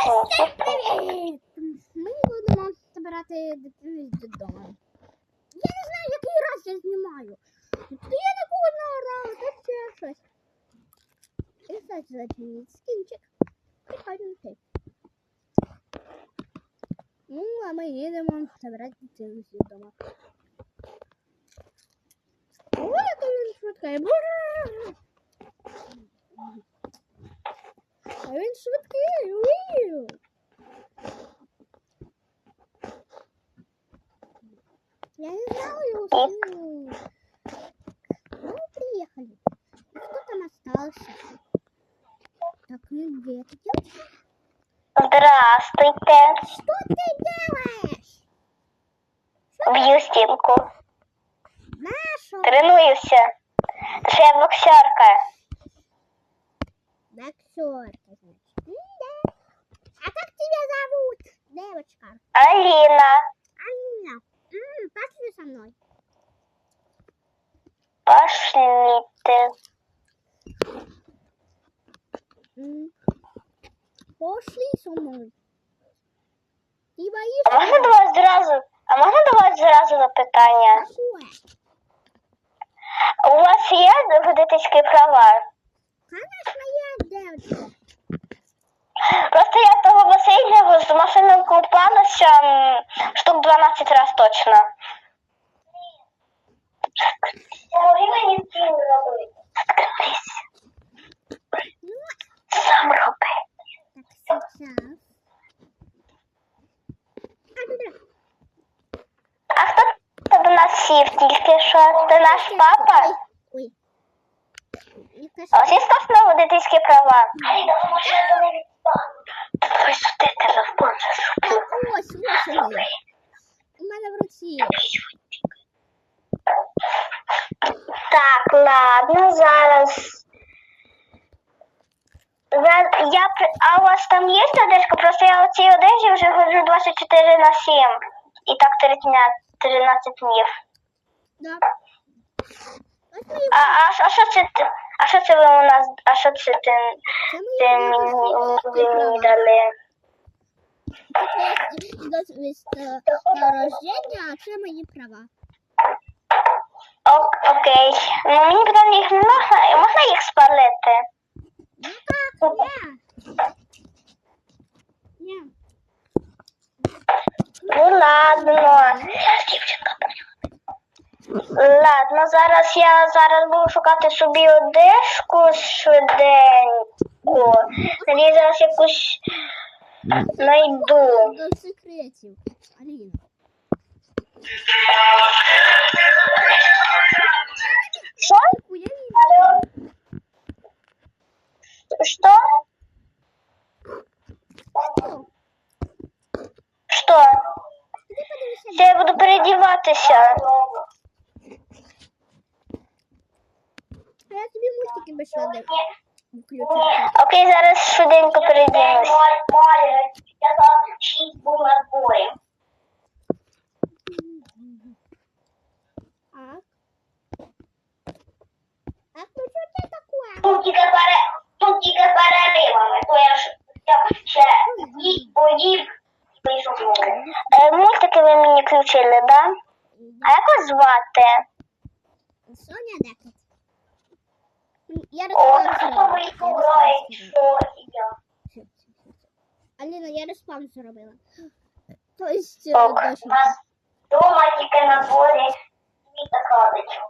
дитинці. Привіт! Ми будемо збирати дитину додому. Я не знаю, який раз я знімаю. То я не одного разу, то ще щось. І все це мій скінчик. Прикольненький. Ну, а ми їдемо забирати дитину з дому. О, яка він швидка. А він швидкий. Ууу! Я не знаю его силу. Ну, приехали. Кто там остался? Так, ну где ты девочка? Здрастуйте. Что ты делаешь? Б'ю стінку. Нашу. Тренуюся. Ще я боксерка. Боксерка, значит. Да. А как тебя зовут, девочка? Аліна. Анна. М, пошли со мной. Пошліте. М. Пошли со мной. Ты А можна боишься? до вас зразу? А можна до вас зразу запитання? Какое? У вас є водительські права? Девочка. Просто я того Васильєву з машиною купалася штук 12 раз точно. Помоги мені цим робити. Сам роби. Так, сейчас. А, хто до нас сів тільки що? Це наш папа? Ой. Не А кашляй. ось є скосно водительські права? Твій сюди телефон зашуплю. Ось, ось. У мене в руці. Так, ладно, зараз. За- Я, при- а у вас там є одежка? Просто я у цій одежі вже ходжу 24 на 7. І так 13, 13 днів. Да. Ось мої А, а, що- а що це? ти- А що це ви у нас? А що це ти, Це ти мої мені, водительські ви мені права. дали? Це свідоцтво на рождення, а це мої права. Ок, окей. Ну мені потім їх не можна, можна їх спалити? Ну как? Ні. Ні. Ну ладно. Зараз я зараз буду шукати собі одежку швиденько. Тоді зараз якусь знайду. До секретів. Аліна. Що? Я Алло? Подивися. Це я буду передіватися. А я тобі мультики шлади включу. Окей, зараз швиденько. Так. Так, ну що це таке? Тут тільки пере... Тут тільки переривами, то я ж ще їй поїв і вийшов. Е, мультики ви мені включили, да? А як вас звати? Соня Декет. Я ви зробила. Аліна, я респам зробила. То есть, у нас дома тільки на дворі світа кладить.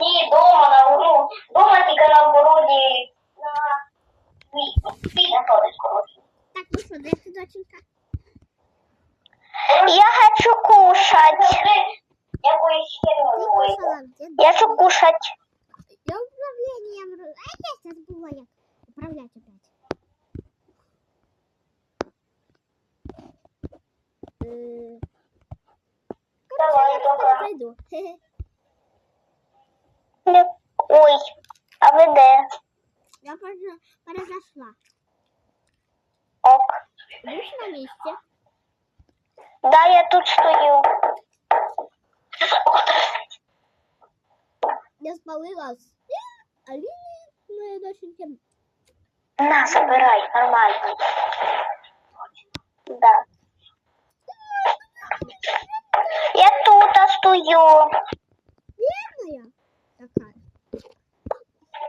Ні, дома на ну, дома тільки на городі на світ. Світа ходить, коротше. Так, ну що, де ти, доченька? Я хочу кушать. Якоюсь Ти херною. кушала, де? Я хочу кушать. Я управлінням... ро- А я зараз забула, як управляти опять. Е, Давай, я скоро добре. пройду. Хе-хе. Не- Ой, а ви де? Я пере- перезайшла. Ок. Будеш на місці? Да, я тут стою. Я доченьки. На, забирай, нормально. Да. Я тут стою. Бедная такая.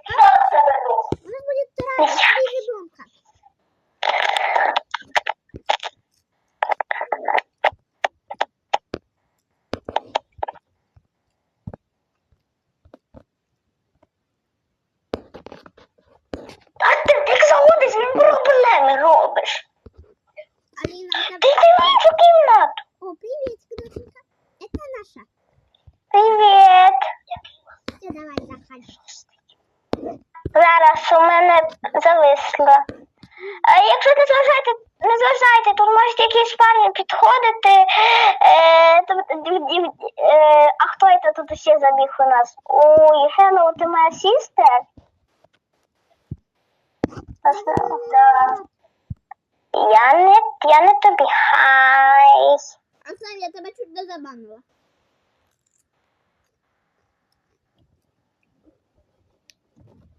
Нас будет вторая ребенка. А ти як заходиш, він проблеми робиш. Алина, это... Ти йди в іншу кімнату. О, привет, доченька. Это наша. Привіт. Все, давай, заходи. Зараз у мене зависло. А якщо не зважаєте, не зважаєте, тут можуть якісь парні підходити. Е, е, а хто це тут ще забіг у нас? Ой, Hello, ти моя сістер? Я не, я не тобі. Хай. Оксана, я тебя чуть не забанила.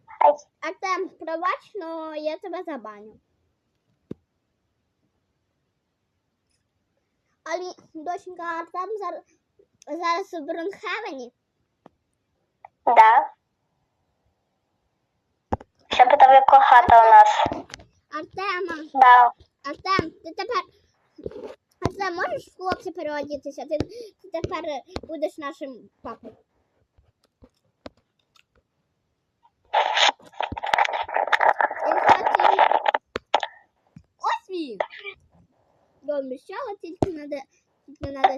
Хай. Артем, пробач, но я тебя забаню. Алі, доченька, Артем зараз, зараз у Бронхевені. Да. Ще питав, яка хата у нас. Артема, Да. Артем, ти тепер... Артем, можеш в хлопця переодітися? Ти, ти тепер будеш нашим папою. Він. Ось він! Я обіцяла, тільки надо... Тільки надо...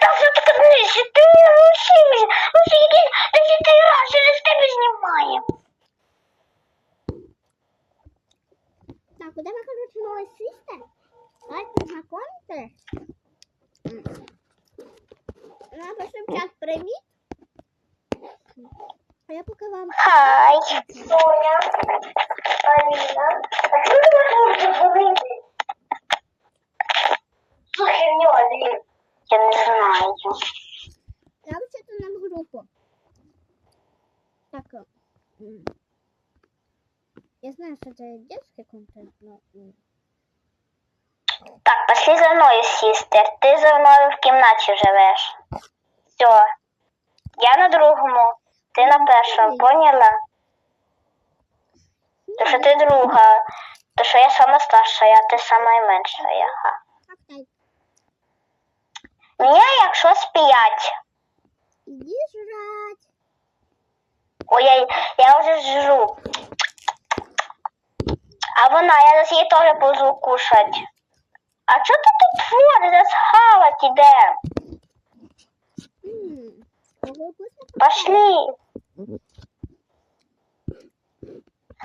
Та вже потрібніше, ти лишився. Ось який десятий раз через тебе знімає. Так, у тебе, коротше, новий свістер. Давайте знакомити. Напиши в чат привіт. А я поки вам... Хай. Соня. Аліна. А чому ти не можеш говорити? Що херню, Аліна? Я не знаю. Я вообще-то нам группу. Так, я знаю, что это детский контент, но... Так, пошли за мною, сістер. Ти за мною в кімнаті живеш. Все. Я на другому. Ти на першому, поняла? То що ти друга. То що я сама старша, а ти сама менша. Мені якщо з п'ять. Иди жрать. Ой, я, я вже жру. А вона, я зараз її теж буду кушать. А що ти тут твориш? Зараз хавать іде. Вкусный Пошли.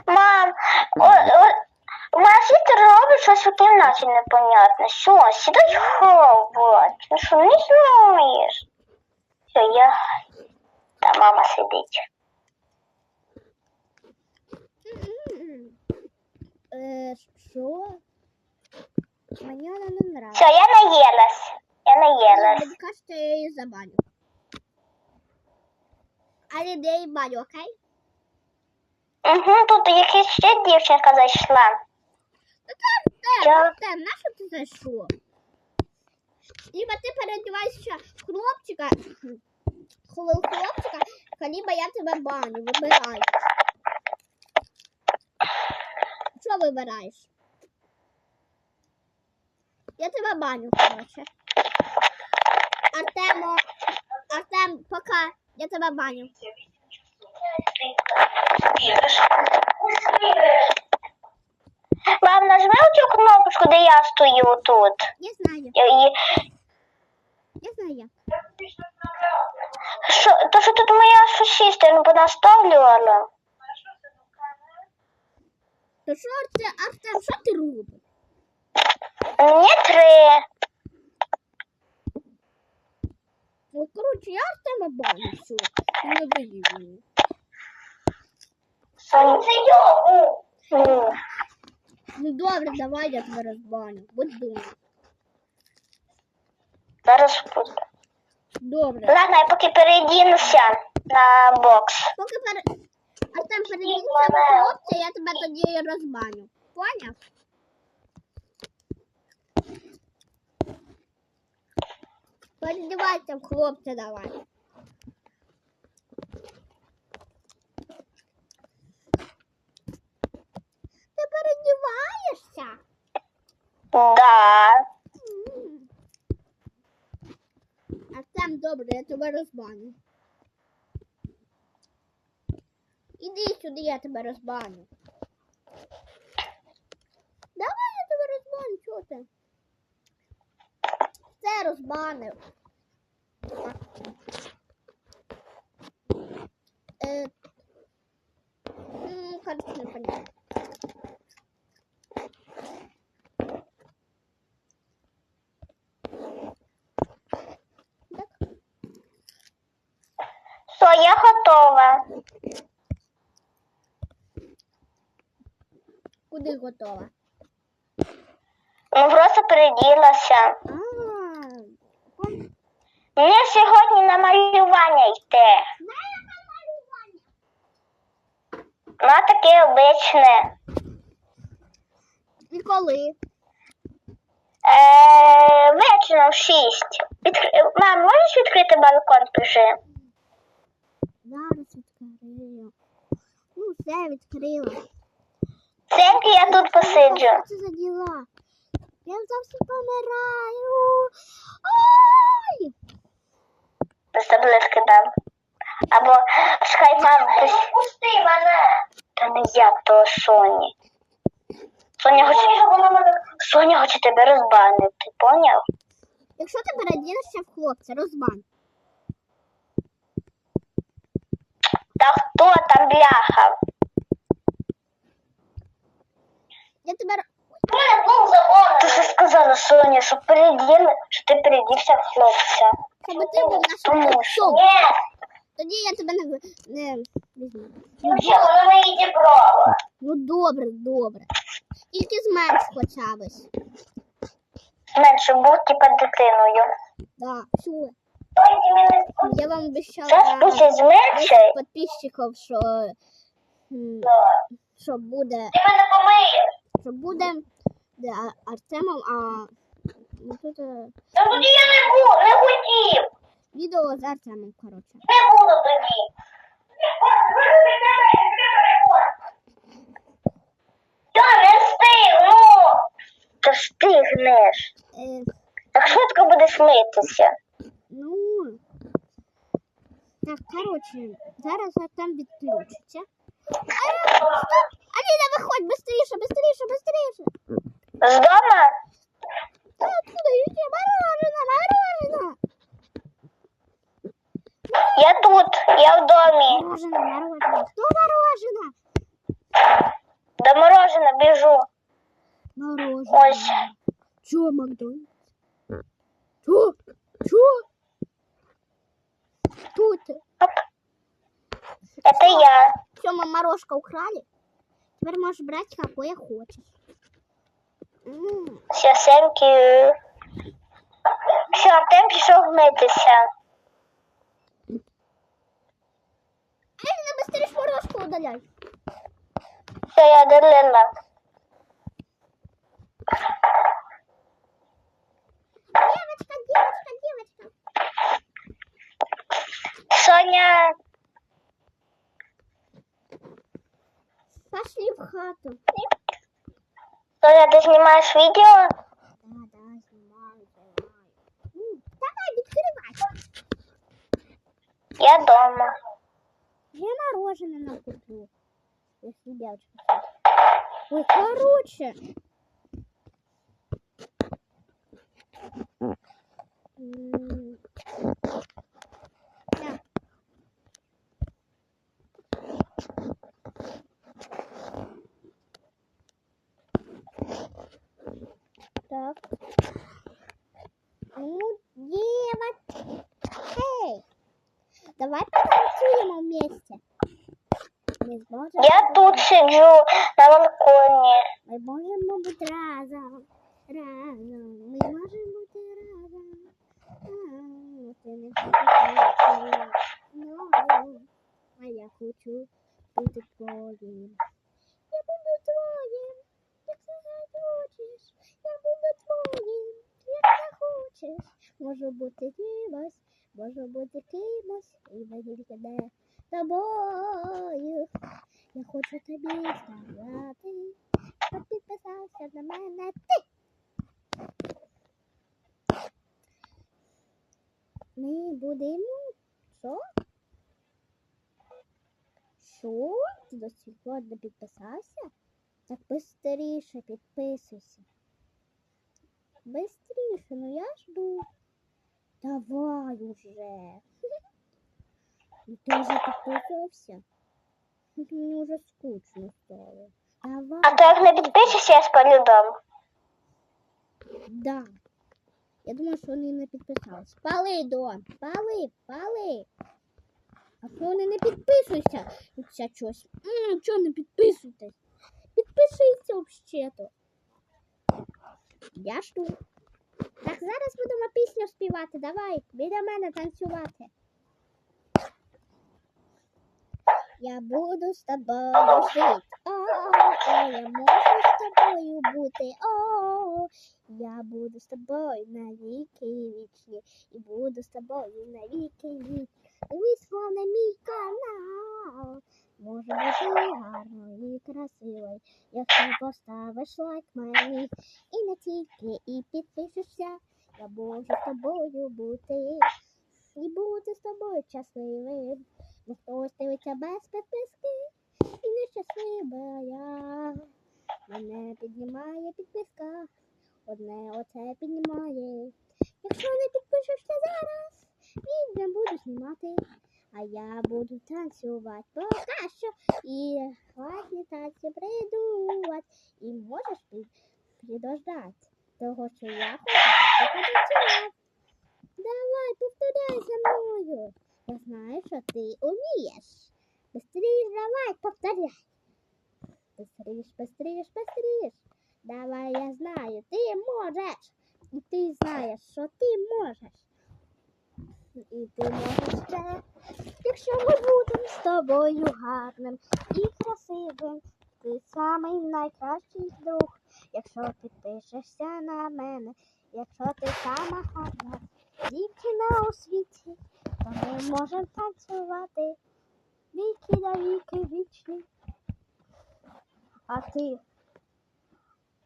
Мам, о, о, моя сестра робить щось у кімнаті непонятне. Що, сідай хавать. Ну що, не знаєш? Все, я... Та мама сидить. М-м-м. Э, что? Мне она не нравится. Все, я наїлась. Я наїлась. Мне кажется, я ее забаню. Але де її баню, окей? Угу, тут якась ще дівчинка зайшла. Артем, Я- Артем, на що ти зайшов? Либо ти переодіваєшся в хлопчика, хло- хлопчика, либо я тебе баню, вибирай. Що вибираєш? Я тебе баню, короче. Артемо, Артем, пока, я тебе баню. Мам, нажми цю кнопочку, де я стою тут. Я знаю, Я я знаю. Що, то, що тут моя сусідка ну, понаставлювала. То що це, Артем, що ти робиш? Мені три. Ну, коротше, я Артема баню, все. Не доїв мені. Ну добре, давай я тебе розбаню. Будь думай. Зараз буду. Добре. Ладно, я поки передінуся. на бокс. Поки пере... Артем перейди цього хлопця, я тебе тоді розбаню. Поняв? Передівайся в хлопця давай. Ти передіваєшся? Да. М. Артем, добре, я тебе розбаню. Іди сюди, я тебе розбаню. Давай я тебе розбаню, чого ти? Все розбанив. Е, кажуть, не понятно. Все, я готова. Куди готова? Ну просто переділася. Мені сьогодні на малювання йти. На таке обичне. І коли? Е, вечором в шість. Відкри... Мам, можеш відкрити балкон, пиши? Зараз відкрию. Ну, все відкрила. Ценьки я тут посиджу. Що це за діла? Я зовсім помираю. Ой! Без таблетки дам. Або чекай, мам, хтось... Пусти мене. Та не як того Соні. Соня хоче... Соня хоче тебе розбанити, поняв? Якщо ти передінешся в хлопця, розбан. Та хто там бляхав? Я тебе... Ти ж сказала, Соня, що переділи, що ти передівся в хлопця. Щоб ти був нашим хлопцом. Тоді я тебе не, ви- не візьму. взагалі, воно мені дібрало. Ну добре, добре. Тільки зменш хоча б. Менше був типа дитиною. Да, все. Я вам обіцяла спустя з менший. 10 підписчиків, що, що буде, Ти мене помиєш. що буде Артемом, а ну, тут е, Та тоді я не буду, не хотів. відео з Артемом, коротше. Не буду тоді. Я не встигну. Та встигнеш. Е, Так швидко будеш митися. ну, так, коротше, зараз Артем відключиться. А, стоп! Аліна, виходь, быстріше, быстріше, быстріше. З дома? Я тут, я в домі. Мороженое, мороженое. Что мороженое? До морожена біжу. Мороженое. Ось. Чё, Макдональдс? Чё? Чё? Кто ты? Оп. Это я. Все, мы морожка украли. Теперь можешь брать какое хочешь. Все, thank you. Все, Артем пішов митися. Алина, быстрее ж морожку удаляй. Все, я долила. Девочка, девочка, девочка. Соня, Пошли в хату. Соня, ти знімаєш відео? Да, да, снимаю, снимаю. М, Давай, открывай. Я дома. Я мороженое накуплю. Если девочка. Ой, короче. М, Так. Ну, девочка. Эй, давай потанцуем вместе. Я тут сиджу на балконі. мы можем быть разом. Разом. Мы можем быть разом. А. А я хочу бути твоїм. Захочеш. Можу бути кимось, можу бути кимось, і мені тільки тобою. Я хочу тобі сказати, щоб підписався на мене ти. Ми будемо. Що? Що? Ти до сих пор не підписався? Так быстріше підписуйся. Быстріше, ну я жду. Давай уже. Ну ти вже підписався? Мені вже скучно стало. Давай. А то як не підпишешся, я спалю дом. Да. Я думаю, що вони не підписались. Пали, Дон, пали, пали. А що вони не підписуються? Чого не підписуєтесь? Підпишіться взагалі-то. Я жду. Так, зараз будемо пісню співати. Давай, біля мене танцювати. Я буду з тобою жити. О, о, я можу з тобою бути. О, я буду з тобою навіки вічні. І буду з тобою навіки вічні. Дивись на мій канал. Може бути гарною і красивою, якщо поставиш лайк мені. І не тільки і підпишешся. Я можу з тобою бути. І бути з тобою щасливим. Бо хтось дивиться без підписки. І нещаслива я. Мене піднімає підписка. Одне оце піднімає. Якщо не підпишешся зараз, відео буду знімати А я буду танцювати поки що. І класні танці придумати. І можеш під, підождати того, що я хочу, щоб ти потанцював. Давай, повторяй за мною. Я знаю, що ти умієш. Быстрее давай, повторяй. Быстріш, быстріш, быстріш. Давай, я знаю, ти можеш. І ти знаєш, що ти можеш. І ти можеш ще. Якщо ми будемо з тобою гарним і красивим, ти самий найкращий друг. Якщо підпишешся на мене, якщо ти сама гарна дівчина у світі, то ми можемо танцювати віки на віки вічні. А ти?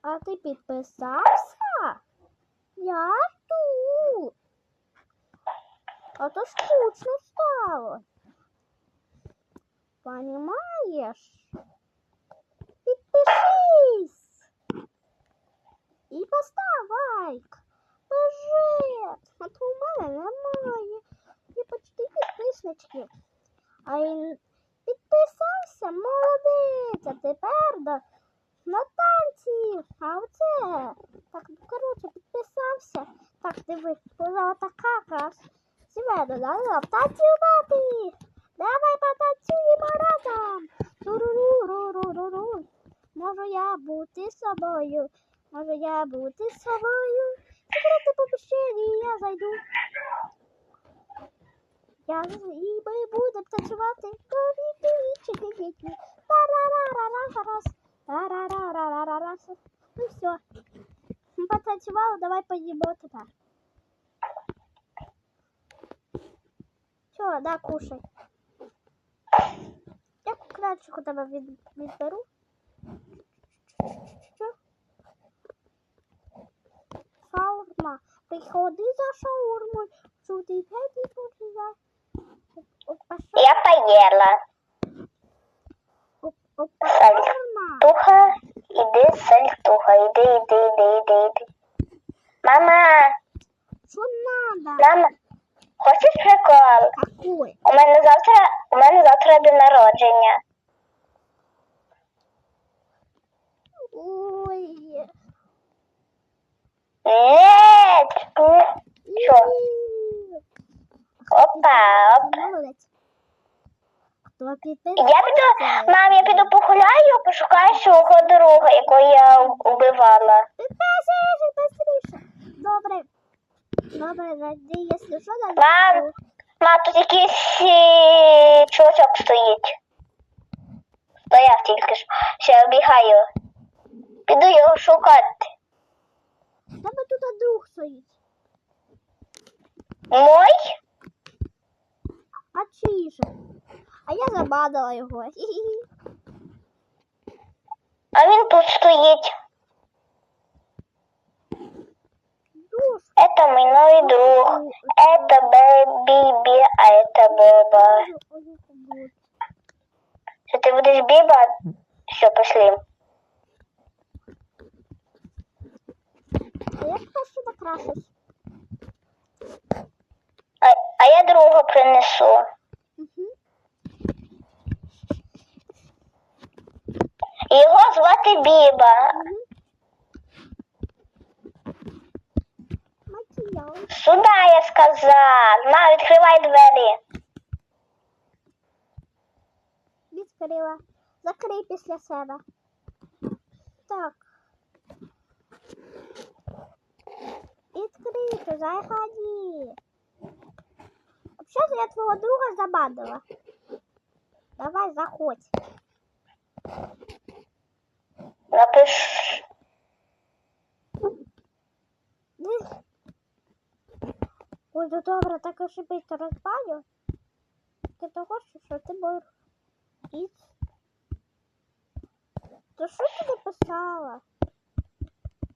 А ти підписався? Я тут. А то скучно стало. Понимаешь? Підпишись. І постав лайк. Бежит. А то у мене немає. Є почти підписнички. А й підписався, молодець. А тепер до на танці. А оце. Так, коротше, підписався. Так, дивись, була така якраз. Себе додала танцювати. Давай потанцюємо разом. Туруру-ру-ру-ру-ру. Можу я бути собою. Можу я бути собою. Закрити поміщення, я зайду. Я і ми будемо танцювати. Ковіки-вічики-віки. Тарарарарарарас. Тарарарарарарас. Ну все. Потанцювали, давай поїмо тепер. Чо, да, кушай. Я кусочок у тебе від, відберу. Шаурма. Приходи за шаурмою. Сюди п'яті туди за. Опа, Я поїла. шаурма. Опа, Саль. іди, сальтуха, іди, іди, іди, іди, іди. Мама, Що надо? мама, хочеш прикол? Какой? У мене завтра, у мене завтра день народження. Ой. Нет. Що? Опа, оп. Молодець. Хто підписався? Я піду, мам, я піду погуляю, пошукаю свого друга, якого я быстріше. Добре. Добре, раді, якщо що, Мам, далі. Ма, тут якийсь е, чувачок стоїть. Стояв тільки що. Ще обігаю. Піду його шукати. Тебе тут друг стоїть. Мой? А чий же? А я забадила його. А він тут стоїть. Это мой новый друг. Это Биби, а это Боба. Что ты будешь Биба? Все, пошли. А я хочу накрасись. А, я друга принесу. Угу. Його звати Біба. Угу. Сюда, я сказав. На, відкривай двері. Відкрила. Закрий після себе. Так. Відкрито, заходи. Взагалі я твого друга забадила. Давай, заходь. Напиш. Ну добре, так ошибиться розбавлю. Ти того, що, ти кіт. То що ти написала?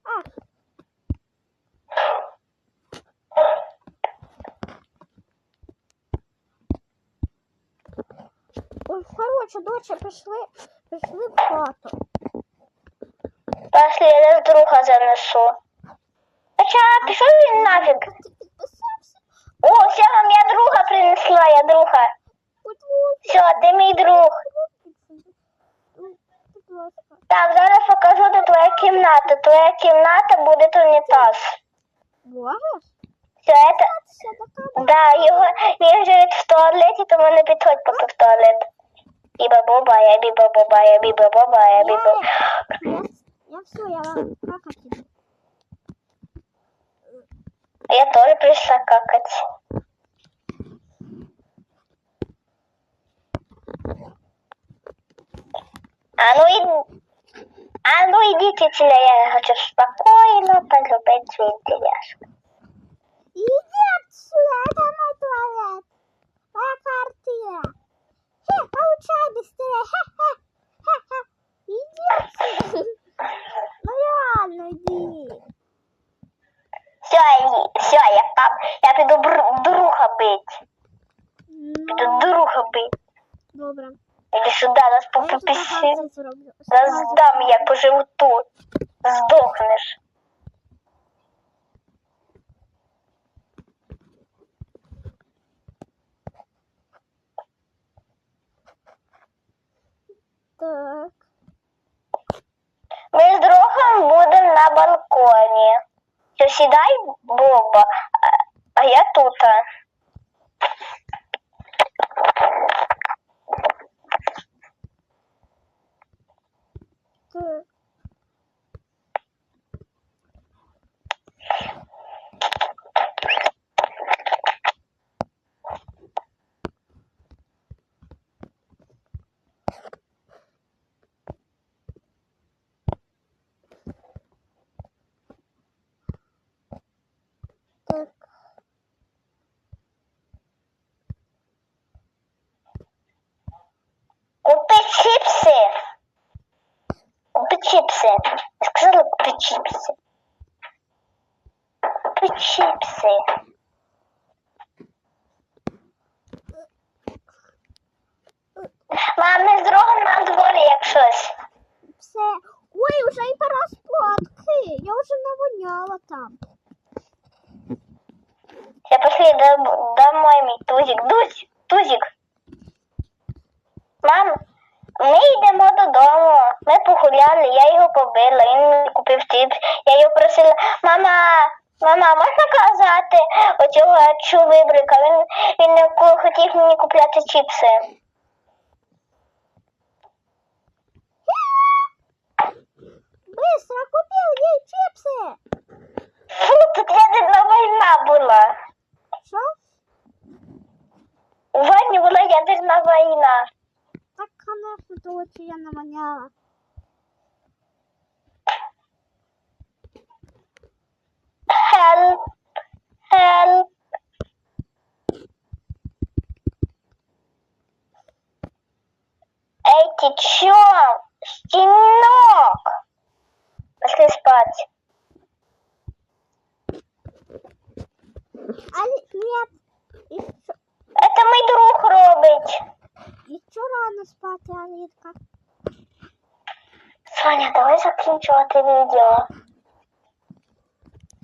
А. Ой, коротше, доча, пішли, пішли в хату. Пошли, я з друга занесу. Хоча пішов він нафіг. Ти підписався? О, все, вам я принесла, я друга. Все, ти мій друг. Так, зараз покажу, де твоя кімната. Твоя кімната буде унітаз. Можеш? Все, это... Да, його він живе в туалеті, тому не підходь поки в туалет. Біба боба, я біба боба, я біба боба, я біба. Я, я все, я вам какать. Я тоже пришла какать. А ну и... А ну идите сюда, я хочу спокойно полюбить свою тележку. Иди отсюда, это мой туалет. Моя квартира. Хе, получай быстрее. Хе-хе. Хе-хе. Иди отсюда. Ну реально, иди. Все, все, я, пап, я піду друга бить. Піду Ну, друга бить. добре. Иди сюда, нас А Нас дам, пописі. агацію зроблю. Роздам я поживу тут. Здохнеш. Так. Ми з другом будемо на балконі. Все, сідай, Боба, а- а я тут. Так. Так. Купи чипси. Чипси. Я сказала, купи чипси. Купи чипси. Мам, ми з другом на дворі, як щось. Все. Ой, уже і пора спадки. Я вже навоняла там. Я пошли дом- домой, мій тузик. Дузь, тузик. Мам, ми йдемо додому. Ми погуляли, я його побила, він купив чипс. Я його просила, мама, мама, можна казати оцього чувибрика? Він, він не хотів мені купляти чіпси. Быстро купил давай закінчувати відео.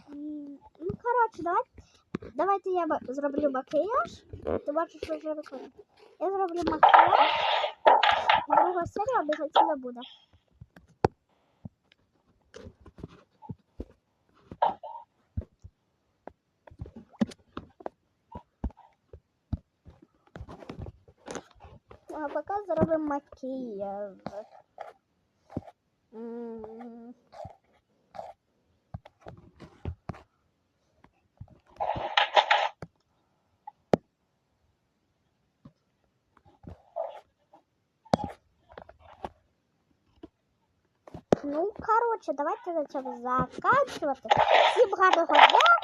М, Ну, коротше, давай, давайте я ба- зроблю макіяж. Ти бачиш, що вже виходить. Я зроблю макіяж. І друга серія обов'язково буде. А поки зробимо макіяж. Ну, коротше, давайте на цьому заканчувати. Всім гарного дня